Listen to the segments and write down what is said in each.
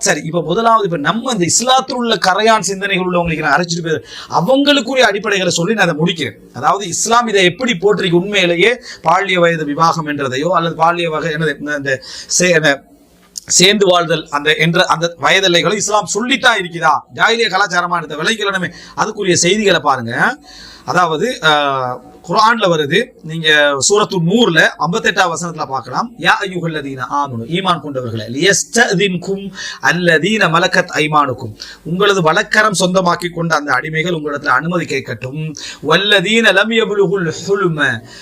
சரி இப்ப முதலாவது இப்ப நம்ம இந்த இஸ்லாத்தில் உள்ள கரையான் சிந்தனைகள் உள்ளவங்களுக்கு நான் அரைச்சிட்டு போய் அவங்களுக்குரிய அடிப்படைகளை சொல்லி நான் அதை முடிக்கிறேன். அதாவது இஸ்லாம் இதை எப்படி போட்டிருக்கு உண்மையிலேயே பாலிய வயது விவாகம் என்றதையோ அல்லது பாலிய வகை என்னது இந்த சே- என்ன, சேர்ந்து வாழ்தல் அந்த என்ற அந்த வயதெல்லைகளும் இஸ்லாம் சொல்லித்தான் இருக்குதா ஜாயிலிய கலாச்சாரமா இருந்த விளைக்கலனுமே அதுக்குரிய செய்திகளை பாருங்க. அதாவது குரான்ல வருது. நீங்க சூரத்து நூறுல ஐம்பத்தெட்டாம் வசனத்துல பார்க்கலாம். யா ஐயுகல்லதீன ஆமனு ஈமான் கொண்டவர்களே லியஸ்ததின்கும் அல்லதீன மலக்கத் ஐமானுக்கும். உங்களது வழக்கரம் சொந்தமாக்கி கொண்ட அந்த அடிமைகள் உங்களிடத்துல அனுமதி கேட்கட்டும். வல்லதீன லம் யபுலுகுல் ஹுல்ம.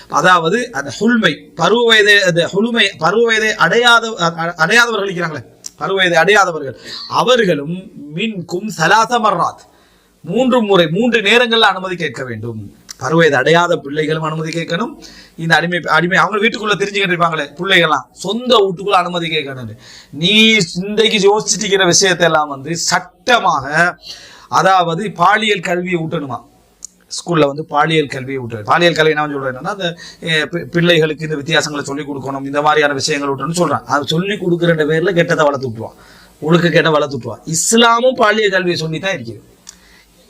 அதாவது அந்த ஹுல்மை பருவ வயதை அந்த ஹுலுமை பருவ வயதை அடையாத அடையாதவர்கள் இருக்கிறாங்களே பருவ வயதை அடையாதவர்கள். அவர்களும் மின்கும் சலாசமர்ராத் மூன்று முறை மூன்று நேரங்களில் அனுமதி கேட்க வேண்டும். பருவயது அடையாத பிள்ளைகளும் அனுமதி கேட்கணும். இந்த அடிமை அடிமை அவங்க வீட்டுக்குள்ள தெரிஞ்சுக்கிட்டு இருப்பாங்களே பிள்ளைகள்லாம். சொந்த வீட்டுக்குள்ள அனுமதி கேட்கணும் நீ இன்றைக்கு யோசிச்சுட்டு இருக்கிற விஷயத்தை எல்லாம் வந்து சட்டமாக அதாவது பாலியல் கல்வியை ஊட்டணுமா? ஸ்கூல்ல வந்து பாலியல் கல்வியை விட்டு பாலியல் கல்வி நான் சொல்றேன் என்னன்னா அந்த பிள்ளைகளுக்கு இந்த வித்தியாசங்களை சொல்லிக் கொடுக்கணும் இந்த மாதிரியான விஷயங்கள் ஊட்டணும்னு சொல்றேன். அது சொல்லி கொடுக்குற பேர்ல கெட்டதை வளர்த்து விட்டுருவான். ஒழுக்க கெட்ட வளர்த்து விட்டுருவான். இஸ்லாமும் பாலியல் கல்வியை சொல்லி தான் இருக்குது.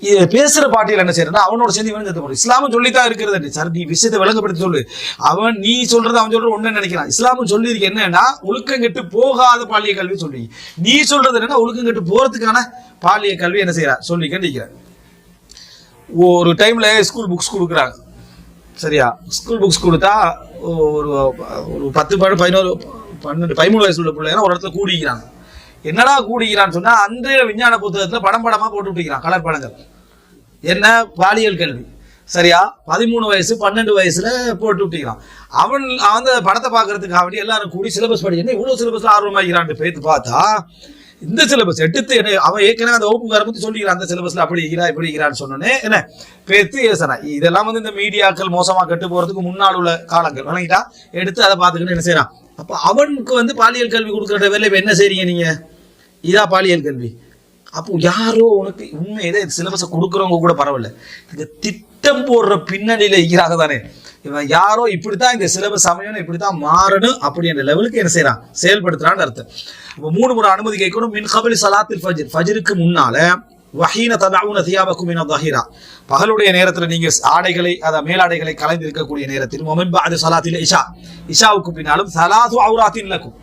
பேசுற பாட்டியில் என்ன செய்யறா அவனோட சேர்ந்து இவன் சேர்த்து போடும் இஸ்லாமும் சொல்லித்தான் இருக்கிறது. சார் நீ விஷயத்தை விளங்கப்படுத்தி சொல்லு. அவன் நீ சொல்றது அவன் சொல்றது ஒண்ணு நினைக்கிறான். இஸ்லாமும் சொல்லி இருக்கு என்னன்னா ஒழுக்கம் கெட்டு போகாத பாலிய கல்வி சொல்லி. நீ சொல்றது என்னன்னா ஒழுக்கம் கெட்டு போறதுக்கான பாலிய கல்வி என்ன செய்யறா? சொல்லி கண்டிக்கிறேன். ஒரு டைம்ல ஸ்கூல் புக்ஸ் கொடுக்குறாங்க. சரியா? ஸ்கூல் புக்ஸ் கொடுத்தா ஒரு ஒரு பத்து பதினோரு பன்னெண்டு பதிமூணு வயசு உள்ள பிள்ளைங்க ஒரு இடத்துல கூடிக்கிறாங்க. என்னடா கூடுகிறான்னு சொன்னா அன்றைய விஞ்ஞான புத்தகத்துல படம் படமா போட்டு விட்டுக்கிறான் கலர் படங்கள். என்ன? பாலியல் கல்வி சரியா? பதிமூணு வயசு பன்னெண்டு வயசுல போட்டு விட்டுக்கிறான் அவன் அந்த படத்தை பார்க்கறதுக்கு அவன் எல்லாரும் கூடி சிலபஸ் படி என்ன இவ்வளவு சிலபஸ்ல ஆர்வமாகிறான்னு பேத்து பார்த்தா இந்த சிலபஸ் எடுத்து என்ன அவன் ஏற்கனவே அந்த வகுப்புக்கார பத்தி சொல்லிக்கிறான் அந்த சிலபஸ்ல அப்படி இருக்கிறா இப்படி இருக்கிறான்னு சொன்னோன்னே என்ன பேத்து ஏசுறான் இதெல்லாம் வந்து இந்த மீடியாக்கள் மோசமா கெட்டு போறதுக்கு முன்னால் உள்ள காலங்கள். வணங்கிட்டா எடுத்து அதை பார்த்துக்கிட்டு என்ன செய்யறான் அப்ப அவனுக்கு வந்து பாலியல் கல்வி கொடுக்குற வேலை இப்ப என்ன செய்றீங்க நீங்க? இதா பாலியல் கல்வி. அப்போ யாரோ உனக்கு உண்மையிலே சிலபஸை கொடுக்குறவங்க கூட பரவாயில்ல. இந்த திட்டம் போடுற பின்னணியில இருக்கிறாங்க தானே. இவன் யாரோ இப்படித்தான் இந்த சிலபஸ் அமையணும் இப்படித்தான் மாறணும் அப்படி என்ற லெவலுக்கு என்ன செய்யறான்? செயல்படுத்துறான்னு அர்த்தம். இப்போ மூணு முறை அனுமதி கேட்கணும். மின் கபலி சலாத்தில் ஃபஜிர். ஃபஜிருக்கு முன்னால வஹீன ததாவுன தியாபக்கும் மின தஹீரா. பகலுடைய நேரத்தில் நீங்கள் ஆடைகளை அதை மேலாடைகளை கலைந்து இருக்கக்கூடிய நேரத்தில் மொமின் பாது சலாத்தில் இஷா. இஷாவுக்கு பின்னாலும் சலாது அவுராத்தின் லக்கும்.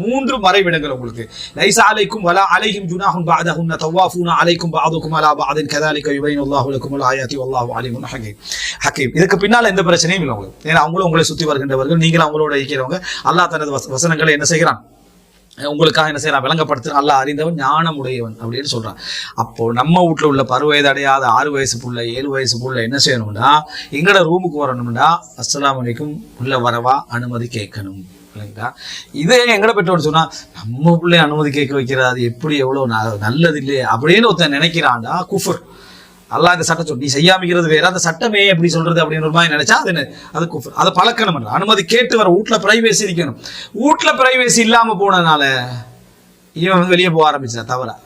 மூன்று மறைவிடங்கள் உங்களுக்கு. லைசா அலைக்கும் வலா அலைஹிம் ஜுனாஹும் பஅதஹுன்ன தவாஃபூன அலைக்கும் பஅதுக்கும் அலா பாதின் கதாலிக யுபைனு அல்லாஹு லக்கும் அல் ஆயாத்தி வல்லாஹு ஹகீம். ஹக்கீம் இதுக்கு பின்னால் எந்த பிரச்சனையும் இல்லை உங்களுக்கு. ஏன்னா அவங்களும் உங்களை சுத்தி வருகின்றவர்கள் நீங்களும் அவங்களோட இருக்கிறவங்க. அல்லாஹ் தனது வசனங்களை என்ன செய்கிறான்? உங்களுக்காக என்ன செய்யலாம் விளங்கப்படுத்து நல்லா அறிந்தவன் ஞானம் உடையவன் அப்படின்னு சொல்றான். அப்போ நம்ம வீட்ல உள்ள பருவயது அடையாத ஆறு வயசு புள்ள ஏழு வயசு புள்ள என்ன செய்யணும்னா எங்கட ரூமுக்கு வரணும்னா அஸ்லாம் வலைக்கும் உள்ள வரவா? அனுமதி கேட்கணும். இல்லைங்களா இதே எங்கட பெற்றோர் சொன்னா நம்ம பிள்ளை அனுமதி கேட்க வைக்கிறா அது எப்படி எவ்வளவு ந- நல்லது இல்லையே அப்படின்னு ஒருத்தன் நினைக்கிறான்டா குஃபர். அல்லா இந்த சட்டம் சொல்லி நீ செய்யாமிக்கிறது வேற அந்த சட்டமே எப்படி சொல்றது அப்படின்னு ஒரு மாதிரி நினைச்சா அது என்ன? அது குஃபர். அதை பழக்கணும் அனுமதி கேட்டு வர வீட்ல பிரைவேசி இருக்கணும். வீட்ல பிரைவேசி இல்லாம போனதுனால இவன் வந்து வெளியே போக ஆரம்பிச்சான் தவறா.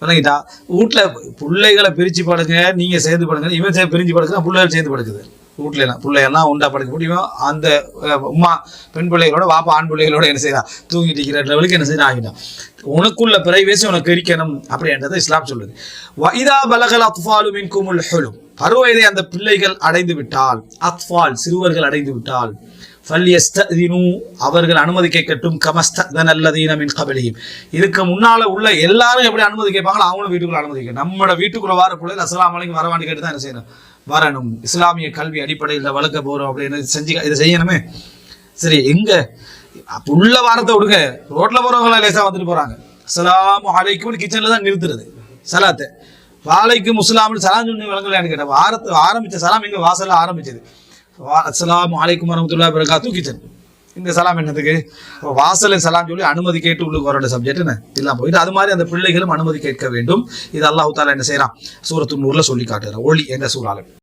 விளங்கிட்டா? வீட்ல பிள்ளைகளை பிரிச்சு படுங்க நீங்க சேர்ந்து படுங்க இவன் சே- பிரிஞ்சு படுக்க பிள்ளைகள் சேர்ந்து படுக்குது. வீட்டிலலாம் பிள்ளையெல்லாம் உண்டா படுக்க முடியும் அந்த உமா உம்மா பெண் பிள்ளைகளோட வாப்பா ஆண் பிள்ளைகளோட என்ன செய்யலாம் தூங்கிட்டு இருக்கிற லெவலுக்கு என்ன செய்யணும் ஆகிட்டான் உனக்குள்ள பிரைவேசி உனக்கு இருக்கணும் அப்படின்றத இஸ்லாம் சொல்லுது. வைதா பலகல் அத்ஃபாலு மின்குமுல் ஹெலும். பருவயதை அந்த பிள்ளைகள் அடைந்து விட்டால் அத்ஃபால் சிறுவர்கள் அடைந்து விட்டால் ஃபல்யஸ்தீனு அவர்கள் அனுமதி கேட்கட்டும் கமஸ்தன் அல்லதீன மின் கபலியும் இதுக்கு முன்னால உள்ள எல்லாரும் எப்படி அனுமதி கேட்பாங்களோ அவங்களும் வீட்டுக்குள்ள அனுமதி கேட்கணும். நம்மளோட வீட்டுக்குள்ள வர பிள்ளைகள் அஸ்ஸலாமு அலைக்கும் வரவான்னு கேட்டு தான் என்ன செய்யணும்? வரணும். இஸ்லாமிய கல்வி அடிப்படையில் வளர்க்க போகிறோம் அப்படின்னு செஞ்சு இதை செய்யணுமே? சரி எங்க? அப்ப உள்ள வாரத்தை விடுங்க. ரோட்ல போறவங்களா லேசா வந்துட்டு போறாங்க. சலாம் அலைக்கும் கிச்சன்ல தான் நிறுத்துறது. சலாத்தை. வாழைக்கும் முஸ்லாம்னு சலாம் சொல்லி வழங்கலையான்னு கேட்டேன் வாரத்தை ஆரம்பிச்ச சலாம் எங்க வாசல்ல ஆரம்பிச்சது. வா- அலைக்கும் வரமத்துல்லாஹி வரகாத்து கிச்சன் இந்த சலாம் என்னதுக்கு? வாசலை சலாம் சொல்லி அனுமதி கேட்டு உள்ளுக்கு வரோட சப்ஜெக்ட் என்ன? இல்லாம போயிட்டு அது மாதிரி அந்த பிள்ளைகளும் அனுமதி கேட்க வேண்டும். இது அல்லாஹு தாலா என்ன செய்யறான் சூரத்து நூறுல சொல்லி காட்டுறான். ஒளி என்ற சூறாலும்